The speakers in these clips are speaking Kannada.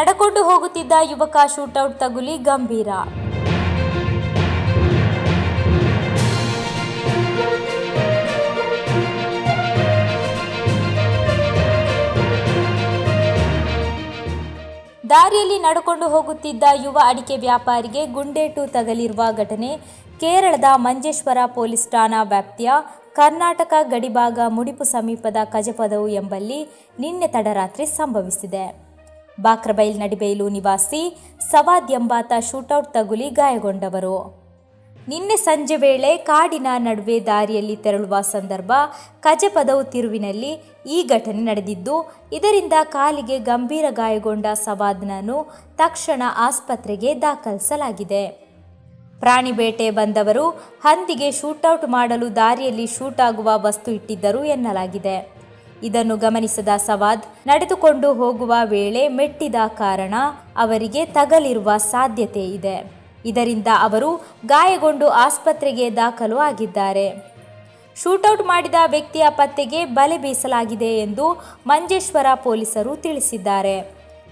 ನಡಕೊಂಡು ಹೋಗುತ್ತಿದ್ದ ಯುವಕ ಶೂಟೌಟ್ ತಗುಲಿ ಗಂಭೀರ. ದಾರಿಯಲ್ಲಿ ನಡೆಕೊಂಡು ಹೋಗುತ್ತಿದ್ದ ಯುವ ಅಡಿಕೆ ವ್ಯಾಪಾರಿಗೆ ಗುಂಡೇಟು ತಗಲಿರುವ ಘಟನೆ. ಕೇರಳದ ಮಂಜೇಶ್ವರ ಪೊಲೀಸ್ ಠಾಣಾ ವ್ಯಾಪ್ತಿಯ ಕರ್ನಾಟಕ ಗಡಿಭಾಗ ಮುಡಿಪು ಸಮೀಪದ ಕಜಪದವು ಎಂಬಲ್ಲಿ ನಿನ್ನೆ ತಡರಾತ್ರಿ ಸಂಭವಿಸಿದೆ. ಬಾಕ್ರಬೈಲ್ ನಡಿಬೈಲು ನಿವಾಸಿ ಸವಾದ್ ಎಂಬಾತ ಶೂಟೌಟ್ ತಗುಲಿ ಗಾಯಗೊಂಡವರು. ನಿನ್ನೆ ಸಂಜೆ ವೇಳೆ ಕಾಡಿನ ನಡುವೆ ದಾರಿಯಲ್ಲಿ ತೆರಳುವ ಸಂದರ್ಭ ಕಜಪದವು ತಿರುವಿನಲ್ಲಿ ಈ ಘಟನೆ ನಡೆದಿದ್ದು, ಇದರಿಂದ ಕಾಲಿಗೆ ಗಂಭೀರ ಗಾಯಗೊಂಡ ಸವಾದ್ನನ್ನು ತಕ್ಷಣ ಆಸ್ಪತ್ರೆಗೆ ದಾಖಲಿಸಲಾಗಿದೆ. ಪ್ರಾಣಿ ಬೇಟೆ ಬಂದವರು, ಹಂದಿಗೆ ಶೂಟೌಟ್ ಮಾಡಲು ದಾರಿಯಲ್ಲಿ ಶೂಟ್ ಆಗುವ ವಸ್ತು ಇಟ್ಟಿದ್ದರು ಎನ್ನಲಾಗಿದೆ. ಇದನ್ನು ಗಮನಿಸದ ಸವಾದ್, ನಡೆದುಕೊಂಡು ಹೋಗುವ ವೇಳೆ ಮೆಟ್ಟಿದ ಕಾರಣ ಅವರಿಗೆ ತಗಲಿರುವ ಸಾಧ್ಯತೆ ಇದೆ. ಇದರಿಂದ ಅವರು ಗಾಯಗೊಂಡು ಆಸ್ಪತ್ರೆಗೆ ದಾಖಲು ಆಗಿದ್ದಾರೆ. ಶೂಟೌಟ್ ಮಾಡಿದ ವ್ಯಕ್ತಿಯ ಪತ್ತೆಗೆ ಬಲೆ ಬೀಸಲಾಗಿದೆ ಎಂದು ಮಂಜೇಶ್ವರ ಪೊಲೀಸರು ತಿಳಿಸಿದ್ದಾರೆ.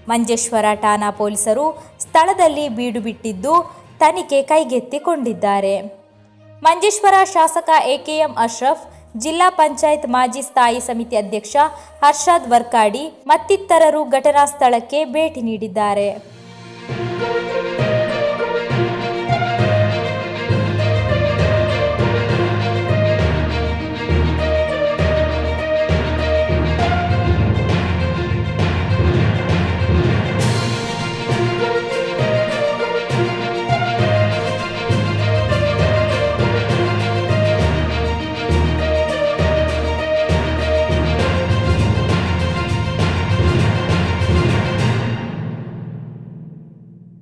ಮಂಜೇಶ್ವರ ಠಾಣಾ ಪೊಲೀಸರು ಸ್ಥಳದಲ್ಲಿ ಬೀಡು ಬಿಟ್ಟಿದ್ದು ತನಿಖೆ ಕೈಗೆತ್ತಿಕೊಂಡಿದ್ದಾರೆ. ಮಂಜೇಶ್ವರ ಶಾಸಕ ಎಕೆಎಂ ಅಶ್ರಫ್ ಜಿಲ್ಲಾ ಪಂಚಾಯತ್ ಮಾಜಿ ಸ್ಥಾಯಿ ಸಮಿತಿ ಅಧ್ಯಕ್ಷ ಹರ್ಷಾದ್ ವರ್ಕಾಡಿ ಮತ್ತಿತರರು ಘಟನಾ ಸ್ಥಳಕ್ಕೆ ಭೇಟಿ ನೀಡಿದ್ದಾರೆ.